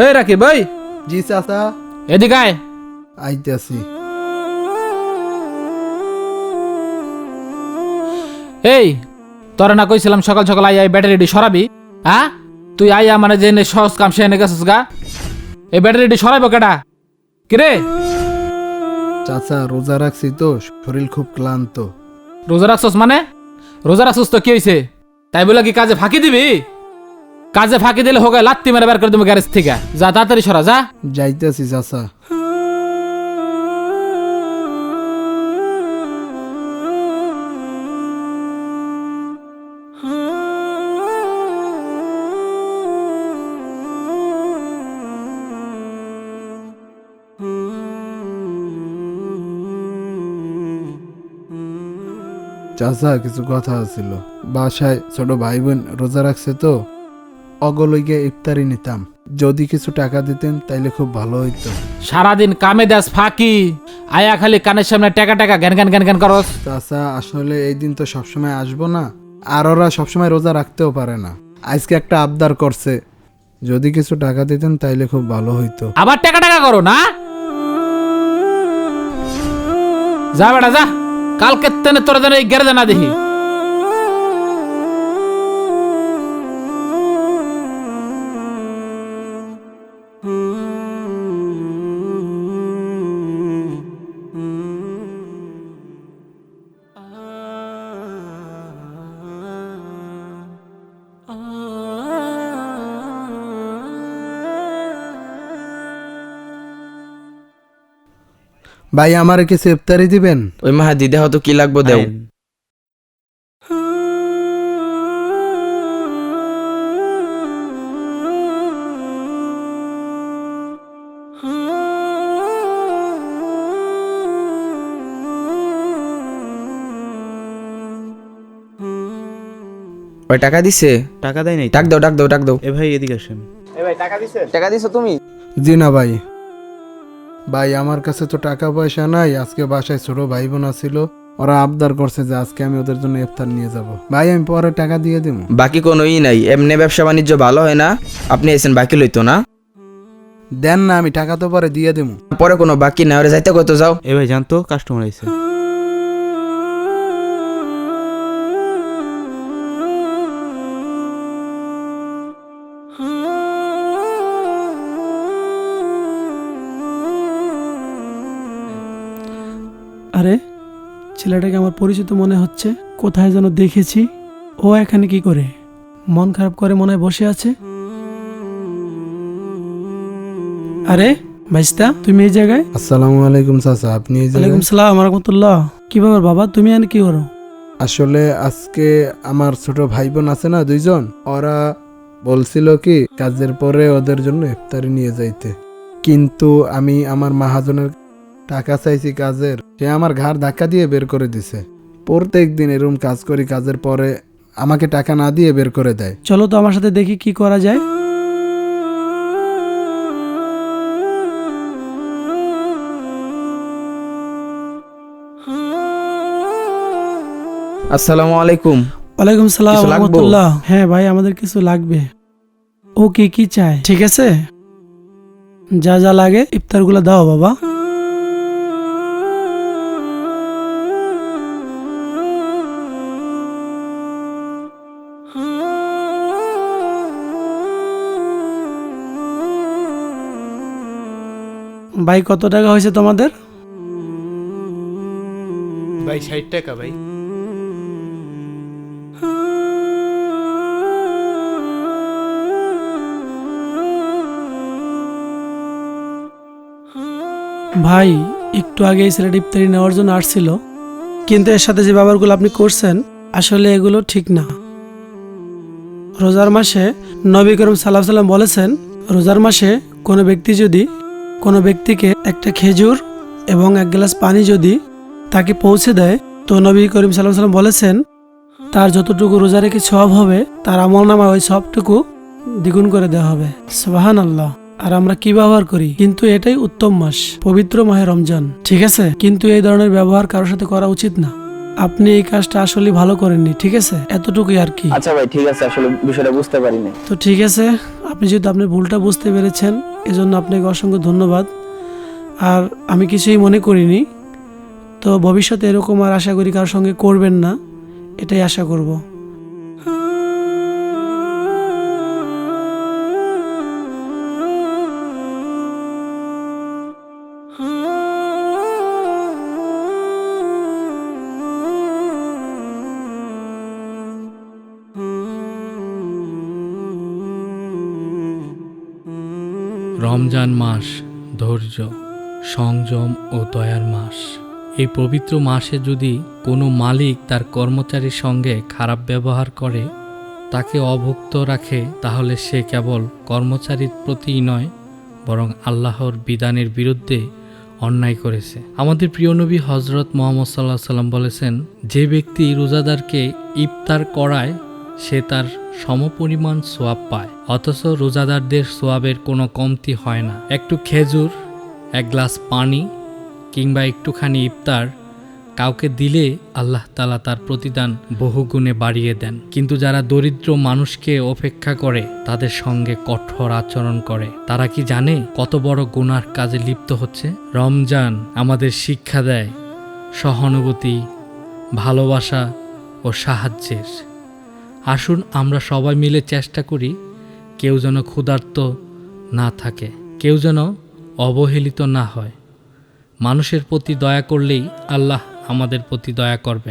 এই রাকিব ভাই জি চাচা। এদিকে আয়। আইতেছি। এই তোরা না কইছিলাম সকাল সকাল আই আই ব্যাটারিটি সরাবি হ্যাঁ তুই আইয়া মানে যে নে সহজ কাম সে এনে গেছিস গা। এই ব্যাটারিটি সরাইব কেডা? কিরে? চাচা রোজা রাখছি তো শরীর খুব ক্লান্ত। রোজা রাখছস মানে? রোজা রাখছস তো কি হয়েছে তাই বলে কি কাজে ফাঁকি দিবি? কাজে ফাঁকি দিলে হোক লাত্তি মেরে বের করে দেবো গ্যারেজ থেকে। যা, তাড়াতাড়ি সরা, যা। যাইতেছি, চাচা। চাচা, কিছু কথা ছিল বাসায় ছোট ভাই বোন রোজা রাখছে তো? অগলইগে ইফতারি নিতাম। যদি কিছু টাকা দিতেন তাইলে খুব ভালো হইতো। সারাদিন কামে দাস ফাঁকি। আয়া খালি কানের সামনে টাকা টাকা জ্ঞান জ্ঞান জ্ঞান জ্ঞান করস। চাচা আসলে এই দিন তো সবসময় আসব না। আর ওরা সবসময় রোজা রাখতেও পারে না। আজকে একটা আবদার করছে। যদি কিছু টাকা দিতেন তাইলে খুব ভালো হইতো। আবার টাকা টাকা করো না? যা বেটা যা। কালকে তেনে তোরা যেন এই গ্যারেজে না দেখি ভাই আমার কিছু ইফতারি দিবেন? ওই মাহা দিদে হয়তো কি লাগবো দেও। ওই টাকা দিছে? টাকা দেয় নাই ডাক দাও ডাক দাও ডাক দাও। এ ভাই এদিকে আসেন। টাকা দিছো তুমি? জি না ভাই। ভাই আমার কাছে তো টাকা পয়সা নাই আজকে বাসায় ছোট ভাই বোন ছিল ওরা আবদার করছে যে আজকে আমি ওদের জন্য ইফতার নিয়ে যাব। ভাই আমি পরে টাকা দিয়ে দিব। বাকি কোনোই ই নাই এমনি ব্যবসা বাণিজ্য ভালো হয় না আপনি এসেন বাকি লইতো না। দেন না আমি টাকা তো পরে দিয়ে দেবো। পরে কোনো বাকি না ওরে যাইতে কত যাও। এ ভাই জানতো কাস্টমার আইছে। ছেলেটাকে আমার পরিচিত মনে হচ্ছে কোথায় যেন দেখেছি। ও এখানে কি করে? মন খারাপ করে মনে বসে আছে। আরে ভাইস্তা তুমি এই জায়গায়? আসসালামু আলাইকুম চাচা আপনি এই ওয়ালাইকুম জায়গায় সালাম রহমতুল্লাহ। কি ব্যাপার বাবা তুমি এখানে কি করো? আসলে আজকে আমার ছোট ভাই বোন আছে না দুইজন। ওরা বলছিল কি কাজের পরে ওদের জন্য ইফতারি নিয়ে যাইতে। কিন্তু আমি আমার মাহাজনের টাকা চাইছি কাজের। সে আমার ঘাড় ধাক্কা দিয়ে বের করে দিছে। প্রত্যেক দিন এরকম কাজ করি কাজের পরে আমাকে টাকা না দিয়ে বের করে দেয়। চলো তো আমার সাথে দেখি কি করা যায়। আসসালামু আলাইকুম। ওয়ালাইকুম সালাম কিছু লাগবো? রহমতুল্লাহ। হ্যাঁ ভাই আমাদের কিছু লাগবে। ও কি কি চায় ঠিক আছে? যা যা লাগে ইফতারগুলো দাও বাবা। ভাই কত টাকা হয়েছে তোমাদের? ভাই ষাট টাকা ভাই। ভাই একটু আগে এই ছেলেটা ইফতারি নেওয়ার জন্য আসছিল। কিন্তু এর সাথে যে ব্যবহারগুলো আপনি করছেন আসলে এগুলো ঠিক না। রোজার মাসে নবী করিম সাল্লাহ সাল্লাম বলেছেন রোজার মাসে কোনো ব্যক্তি যদি কোনো ব্যক্তিকে একটা খেজুর এবং এক গ্লাস পানি যদি তাকে পৌঁছে দেয়, তো নবী করিম সাল্লাহ সাল্লাম বলেছেন, তার যতটুকু রোজা রেখে সব হবে, তার আমল নামায় ওই সবটুকু দ্বিগুণ করে দেওয়া হবে। সোহান আল্লাহ আর আমরা কি ব্যবহার করি? কিন্তু এটাই উত্তম মাস, পবিত্র মাহে রমজান। ঠিক আছে? কিন্তু এই ধরনের ব্যবহার কারোর সাথে করা উচিত না। আপনি এই কাজটা আসলে ভালো করেননি ঠিক আছে? এতটুকুই আর কি। আচ্ছা ভাই ঠিক আছে আসলে বিষয়টা বুঝতে পারিনি। তো ঠিক আছে আপনি যেহেতু আপনি ভুলটা বুঝতে পেরেছেন এজন্য আপনাকে অসংখ্য ধন্যবাদ। আর আমি কিছুই মনে করিনি তো ভবিষ্যতে এরকম আর আশা করি কারোর সঙ্গে করবেন না এটাই আশা করব। রমজান মাস, ধৈর্য, সংযম ও দয়ার মাস। এই পবিত্র মাসে যদি কোনো মালিক তার কর্মচারীর সঙ্গে খারাপ ব্যবহার করে, তাকে অভুক্ত রাখে, তাহলে সে কেবল কর্মচারীর প্রতিই নয়, বরং আল্লাহর বিধানের বিরুদ্ধে অন্যায় করেছে। আমাদের প্রিয় নবী হজরত মোহাম্মদ সাল্লাহ সাল্লাম বলেছেন, যে ব্যক্তি রোজাদারকে ইফতার করায়, সে তার সমপরিমাণ সোয়াব পায়। অথচ রোজাদারদের সোয়াবের কোনো কমতি হয় না। একটু খেজুর, এক গ্লাস পানি কিংবা একটুখানি ইফতার কাউকে দিলে আল্লাহ তালা তার প্রতিদান বহুগুণে বাড়িয়ে দেন। কিন্তু যারা দরিদ্র মানুষকে অপেক্ষা করে, তাদের সঙ্গে কঠোর আচরণ করে। তারা কি জানে কত বড় গুনার কাজে লিপ্ত হচ্ছে? রমজান আমাদের শিক্ষা দেয় সহানুভূতি, ভালোবাসা ও সাহায্যের। আসুন আমরা সবাই মিলে চেষ্টা করি কেউ যেন ক্ষুধার্ত না থাকে, কেউ যেন অবহেলিত না হয়। মানুষের প্রতি দয়া করলেই আল্লাহ আমাদের প্রতি দয়া করবেন।